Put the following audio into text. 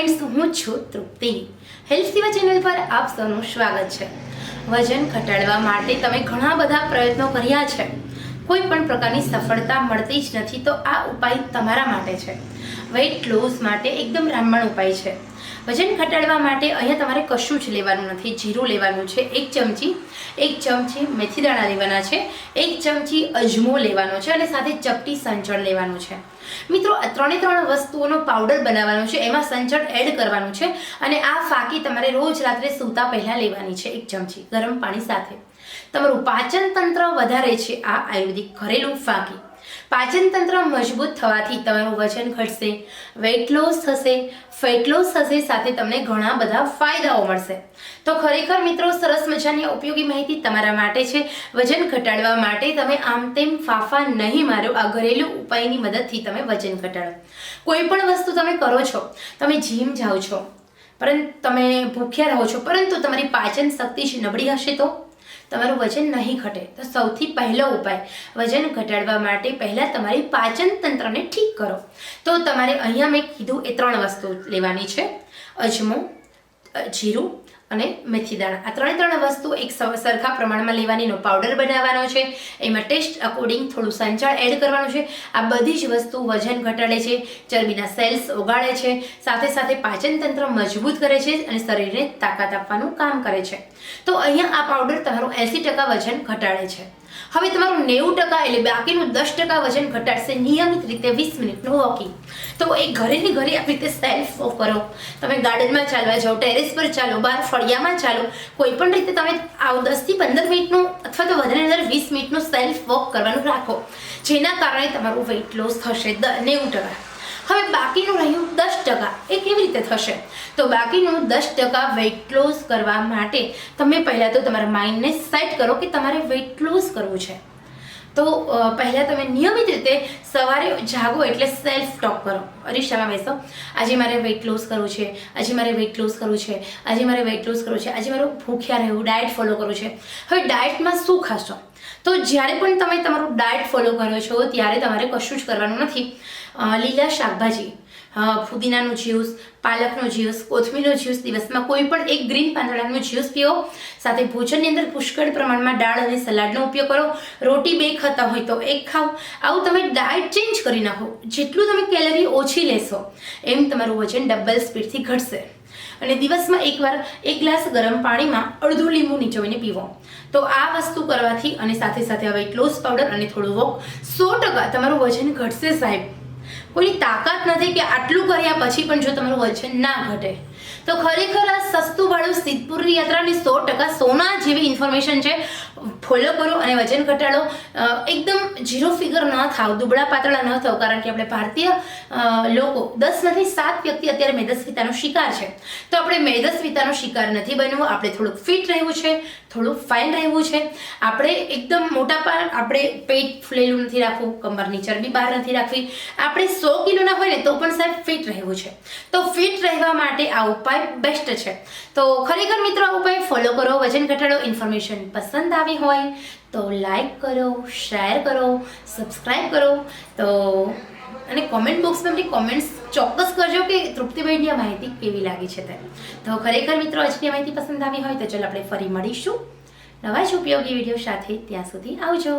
Friends, હું છું તૃપ્તિ. Health સેવા ચેનલ પર આપ સૌનું સ્વાગત છે. વજન ઘટાડવા માટે તમે ઘણા બધા પ્રયત્નો કર્યા છે. કોઈ પણ પ્રકારની સફળતા મળતી જ નથી, તો આ ઉપાય તમારા માટે છે. વેઇટ લોસ માટે એકદમ રામબાણ ઉપાય છે. વજન ઘટાડવા માટે અહીંયા તમારે કશું જ લેવાનું નથી. જીરું લેવાનું છે, એક ચમચી. એક ચમચી મેથી દાણા લેવાના છે, એક ચમચી અજમો લેવાનો છે અને સાથે ચપટી સંચળ લેવાનું છે. મિત્રો ત્રણે ત્રણ વસ્તુઓનો પાવડર બનાવવાનો છે, એમાં સંચળ એડ કરવાનું છે અને આ ફાકી તમારે રોજ રાત્રે સૂતા પહેલાં લેવાની છે, એક ચમચી ગરમ પાણી સાથે. તમારું પાચન તંત્ર વધારે છે, આ આયુર્વેદિક ઘરેલું ફાકી. પાચન તંત્ર મજબૂત થવાથી તમારું વજન ઘટશે વેઇટ લોસ થશે ફેટ લોસ થશે, સાથે તમને ઘણા બધા ફાયદાઓ મળશે. તો ખરેખર મિત્રો, સરસ મજાની ઉપયોગી માહિતી તમારા માટે છે. વજન ઘટાડવા માટે તમે આમ તેમ ફાફા નહીં મારો, આ ઘરેલું ઉપાયની મદદથી તમે વજન ઘટાડો. કોઈ પણ વસ્તુ તમે કરો છો, તમે જીમ જાઓ છો, પરંતુ તમે ભૂખ્યા રહો છો, પરંતુ તમારી પાચન શક્તિ જ નબળી હશે તો? તમારું વજન નહીં ઘટે. તો સૌથી પહેલો ઉપાય, વજન ઘટાડવા માટે પહેલાં તમારી પાચન તંત્રને ઠીક કરો. તો તમારે અહીંયા મેં કીધું એ ત્રણ વસ્તુ લેવાની છે. અજમો જીરું અને મેથી દાણા. આ ત્રણે ત્રણ વસ્તુ એક સરખા પ્રમાણમાં લેવાનીનો પાવડર બનાવવાનો છે. એમાં ટેસ્ટ અકોર્ડિંગ થોડું સંચાળ એડ કરવાનું છે. આ બધી જ વસ્તુ વજન ઘટાડે છે, ચરબીના સેલ્સ ઓગાળે છે, સાથે સાથે પાચન તંત્ર મજબૂત કરે છે અને શરીરને તાકાત આપવાનું કામ કરે છે. તો અહીંયા આ પાવડર તમારું એંસી ટકા વજન ઘટાડે છે. હવે તમારું નેવું ટકા એટલે બાકીનું દસ ટકા વજન ઘટાડશે નિયમિત રીતે વીસ મિનિટનું વોકિંગ. તો એ ઘરેની ઘરે આવી રીતે સેલ્ફ વોક કરો. તમે ગાર્ડનમાં ચાલવા જાઓ ટેરેસ પર ચાલો, બહાર ફળિયામાં ચાલો, કોઈ પણ રીતે તમે આવ દસથી પંદર મિનિટનું અથવા તો વધારે વધારે વીસ મિનિટનું સેલ્ફ વોક કરવાનું રાખો. જેના કારણે તમારું વેઇટ લોસ થશે નેવું ટકા. હવે બાકીનું રહ્યું દસ ટકા. એ કેવી રીતે થશે? તો બાકીનું દસ ટકા વેઇટ લોસ કરવા માટે તમે પહેલાં તો તમારા માઇન્ડને સેટ કરો કે તમારે વેઇટ લોસ કરવું છે. તો પહેલાં તમે નિયમિત રીતે સવારે જાગો એટલે સેલ્ફ ટોક કરો. અરીશામાં બેસો. આજે મારે વેઇટ લોસ કરવું છે, આજે મારે વેઇટ લોસ કરવું છે, આજે મારે વેઇટ લોસ કરવું છે, આજે મારું ભૂખ્યા રહેવું ડાયટ ફોલો કરવું છે. હવે ડાયટમાં શું ખાશો તો જ્યારે પણ તમે તમારું ડાયટ ફોલો કરો છો, ત્યારે તમારે કશું જ કરવાનું નથી. લીલા શાકભાજી ફુદીનાનું જ્યુસ, પાલકનો જ્યુસ, કોથમીરનો જ્યુસ દિવસમાં કોઈ પણ એક ગ્રીન પાંદડાનો જ્યુસ પીઓ સાથે ભોજનની અંદર પુષ્કળ પ્રમાણમાં દાળ અને સલાડનો ઉપયોગ કરો. રોટી બે ખાતા હોય તો એક ખાઓ આવું તમે ડાયટ ચેન્જ કરી નાખો. જેટલું તમે કેલરી ઓછી લેશો, એમ તમારું વજન ડબલ સ્પીડથી ઘટશે. અને દિવસમાં એકવાર એક ગ્લાસ ગરમ પાણીમાં અડધું લીંબુ નીચોવીને પીવો. તો આ વસ્તુ કરવાથી અને સાથે સાથે હવે ક્લોઝ પાવડર અને થોડું વોક સો ટકા તમારું વજન ઘટશે સાહેબ. કોઈની તાકાત નથી કે આટલું કર્યા પછી પણ જો તમારું વજન ના ઘટે. તો ખરેખર આ સસ્તું વાળું સિદ્ધપુરની યાત્રાની સો ટકા સોના જેવી ઇન્ફોર્મેશન છે. ફોલો કરો અને વજન ઘટાડો. એકદમ ઝીરો ફિગર ન થાવ, દુબળા પાતળા ન થાવ, કારણ કે આપણે ભારતીય લોકો દસમાંથી સાત વ્યક્તિ અત્યારે મેદસ્વીતાનો શિકાર છે. તો આપણે મેદસ્વીતાનો શિકાર નથી બનવું, આપણે થોડુંક ફિટ રહેવું છે. થોડું ફાઇન રહેવું છે. આપણે એકદમ મોટા પાર આપણે પેટ ફૂલેલું નથી રાખવું, કમરની ચરબી બહાર નથી રાખવી. આપણે સો કિલોના હોય ને તો પણ સાહેબ ફિટ રહેવું છે. તો ફિટ રહેવા માટે આ ઉપાય બેસ્ટ છે. તો ખરેખર મિત્રો આ ઉપાય ફોલો કરો. વજન ઘટાડો ઇન્ફોર્મેશન પસંદ આવી હોય તો લાઈક કરો શેર કરો સબસ્ક્રાઈબ કરો. તો અને કોમેન્ટ બોક્સમાં આપણી કોમેન્ટ્સ ચોક્કસ કરજો કે તૃપ્તિભાઈની આ માહિતી કેવી લાગી છે તે તો ખરેખર મિત્રો, આજની માહિતી પસંદ આવી હોય તો ચાલો આપણે ફરી મળીશું. નવા જ ઉપયોગી વીડિયો સાથે ત્યાં સુધી આવજો.